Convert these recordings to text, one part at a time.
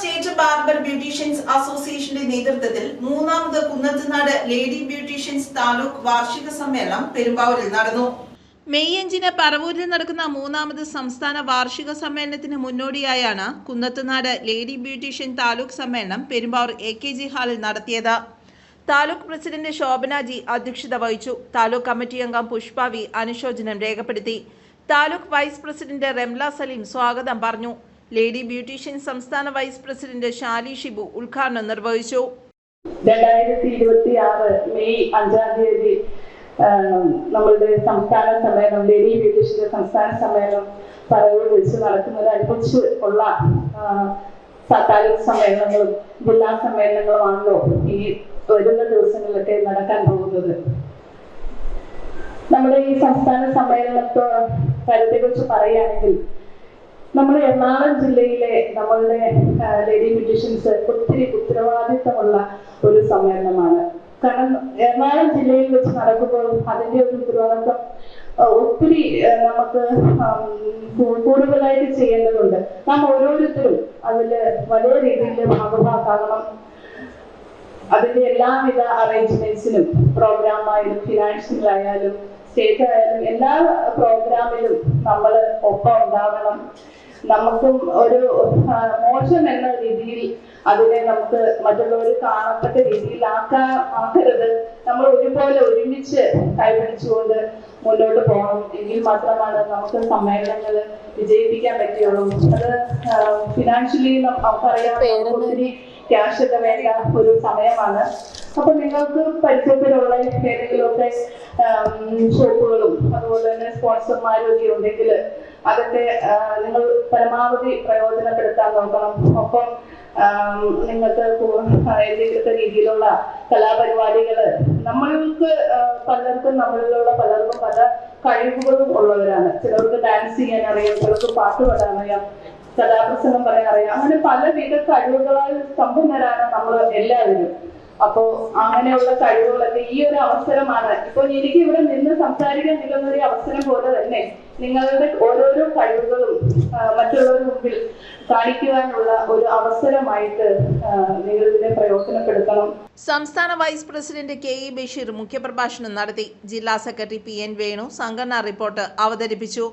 State barber beauticians അസോസിയേഷന്റെ നേതൃത്വത്തിൽ മൂന്നാമത് കുന്നത്തുനാട് ലേഡി ബ്യൂട്ടീഷ്യൻസ് താലൂക്ക് വാർഷിക സമ്മേളനം പെരുമ്പാവൂരിൽ നടന്നു. മെയ് അഞ്ചിന് പറവൂരിൽ നടക്കുന്ന മൂന്നാമത് സംസ്ഥാന വാർഷിക സമ്മേളനത്തിന് മുന്നോടിയായാണ് കുന്നത്തുനാട് ലേഡി ബ്യൂട്ടീഷ്യൻ താലൂക്ക് സമ്മേളനം പെരുമ്പാവൂർ എ കെ ജി ഹാളിൽ നടത്തിയത്. താലൂക്ക് പ്രസിഡന്റ് ശോഭനാജി അധ്യക്ഷത വഹിച്ചു. താലൂക്ക് കമ്മിറ്റി അംഗം പുഷ്പ വി അനുശോചനം രേഖപ്പെടുത്തി. താലൂക്ക് വൈസ് പ്രസിഡന്റ് റംല സലീം സ്വാഗതം പറഞ്ഞു. ലേഡി ബ്യൂട്ടീഷ്യൻ സംസ്ഥാന വൈസ് പ്രസിഡന്റ് ഷാലി ഷിബു ഉദ്ഘാടനം നിർവഹിച്ചു. രണ്ടായിരത്തി ഇരുപത്തി ആറ് മെയ് അഞ്ചാം തീയതി നമ്മളുടെ സംസ്ഥാന സമ്മേളനം ലേഡി ബ്യൂട്ടീഷ്യന്റെ സംസ്ഥാന സമ്മേളനം പറവൂർ വെച്ച് നടക്കുന്നതിനനുസരിച്ച് ഉള്ള താൽക്കാലിക സമ്മേളനങ്ങളും ജില്ലാ സമ്മേളനങ്ങളുമാണല്ലോ ഈ വരുന്ന ദിവസങ്ങളിലൊക്കെ നടക്കാൻ പോകുന്നത്. നമ്മുടെ ഈ സംസ്ഥാന സമ്മേളനത്തോ കാര്യത്തെ കുറിച്ച് പറയുകയാണെങ്കിൽ നമ്മുടെ എറണാകുളം ജില്ലയിലെ നമ്മളുടെ ലേഡി ബ്യൂട്ടീഷ്യൻസ് ഒത്തിരി ഉത്തരവാദിത്തമുള്ള ഒരു സമ്മേളനമാണ്. കാരണം എറണാകുളം ജില്ലയിൽ വെച്ച് നടക്കുമ്പോൾ അതിന്റെ ഒരു ഉത്തരവാദിത്തം ആ, ഒത്തിരി നമുക്ക് കൂടുതലായിട്ട് ചെയ്യേണ്ടതുണ്ട്. നാം ഓരോരുത്തരും അതിൽ വലിയ രീതിയിൽ ഭാഗഭാക്കാകണം. അതിന്റെ എല്ലാവിധ അറേഞ്ച്മെന്റ്സിനും പ്രോഗ്രാം ആയാലും ഫിനാൻഷ്യൽ ആയാലും സ്റ്റേറ്റ് ആയാലും എല്ലാ പ്രോഗ്രാമിലും നമ്മൾ ഒപ്പം ഉണ്ടാവണം. നമുക്കും ഒരു മോശം എന്ന രീതിയിൽ അതിനെ നമുക്ക് മറ്റുള്ളവർ കാണപ്പെട്ട രീതിയിൽ ആക്കാ ആക്കരുത് നമ്മൾ ഒരുപോലെ ഒരുമിച്ച് കൈപിടിച്ചുകൊണ്ട് മുന്നോട്ട് പോകണം. എങ്കിൽ മാത്രമാണ് നമുക്ക് സമ്മേളനങ്ങൾ വിജയിപ്പിക്കാൻ പറ്റുള്ളൂ അത് ഫിനാൻഷ്യലി നമുക്കറിയാം നമുക്ക് ഒത്തിരി ക്യാഷ് ഒക്കെ വേണ്ട ഒരു സമയമാണ്. അപ്പൊ നിങ്ങൾക്ക് പരിചയത്തിലുള്ള ഏതെങ്കിലുമൊക്കെ ഷോപ്പുകളും അതുപോലെ തന്നെ സ്പോൺസർമാരും ഒക്കെ ഉണ്ടെങ്കിൽ അതൊക്കെ നിങ്ങൾ പരമാവധി പ്രയോജനപ്പെടുത്താൻ നോക്കണം. ഒപ്പം നിങ്ങൾക്ക് ആ, രീതിയിലുള്ള കലാപരിപാടികൾ നമ്മൾക്ക് പലർക്കും നമ്മളിലുള്ള പലർക്കും പല കഴിവുകളും ഉള്ളവരാണ്. ചിലർക്ക് ഡാൻസ് ചെയ്യാൻ അറിയാം ചിലർക്ക് പാട്ട് പാടാൻ അറിയാം കഥാപ്രസംഗം പറയാൻ അറിയാം. അങ്ങനെ പലവിധ കഴിവുകളാൽ സമ്പന്നരാണ് നമ്മൾ എല്ലാവരും അപ്പോ അങ്ങനെയുള്ള കഴിവുകളൊക്കെ ഈ ഒരു അവസരമാണ്. ഇപ്പൊ എനിക്ക് ഇവിടെ നിന്ന് സംസാരിക്കാൻ കിട്ടുന്ന ഒരു അവസരം പോലെ തന്നെ നിങ്ങളുടെ ഓരോരോ കഴിവുകളും മറ്റുള്ളവരുടെ മുമ്പിൽ കാണിക്കുവാനുള്ള ഒരു അവസരമായിട്ട് നിങ്ങൾ ഇതിനെ പ്രയോജനപ്പെടുത്തണം. സംസ്ഥാന vice president K E Basheer മുഖ്യപ്രഭാഷണം നടത്തി. ജില്ലാ സെക്രട്ടറി പി എൻ വേണു സംഘടനാ റിപ്പോർട്ട് അവതരിപ്പിച്ചു.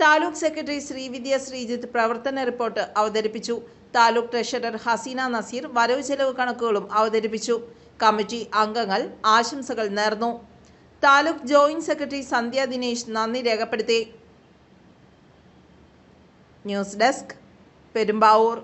താലൂക്ക് സെക്രട്ടറി ശ്രീവിദ്യ ശ്രീജിത്ത് പ്രവർത്തന റിപ്പോർട്ട് അവതരിപ്പിച്ചു. താലൂക്ക് ട്രഷറർ ഹസീന നസീർ വരവ് ചെലവ് കണക്കുകളും അവതരിപ്പിച്ചു. കമ്മിറ്റി അംഗങ്ങൾ ആശംസകൾ നേർന്നു. താലൂക്ക് ജോയിന്റ് സെക്രട്ടറി സന്ധ്യ ദിനേശ് നന്ദി രേഖപ്പെടുത്തി. News desk Perumbavoor.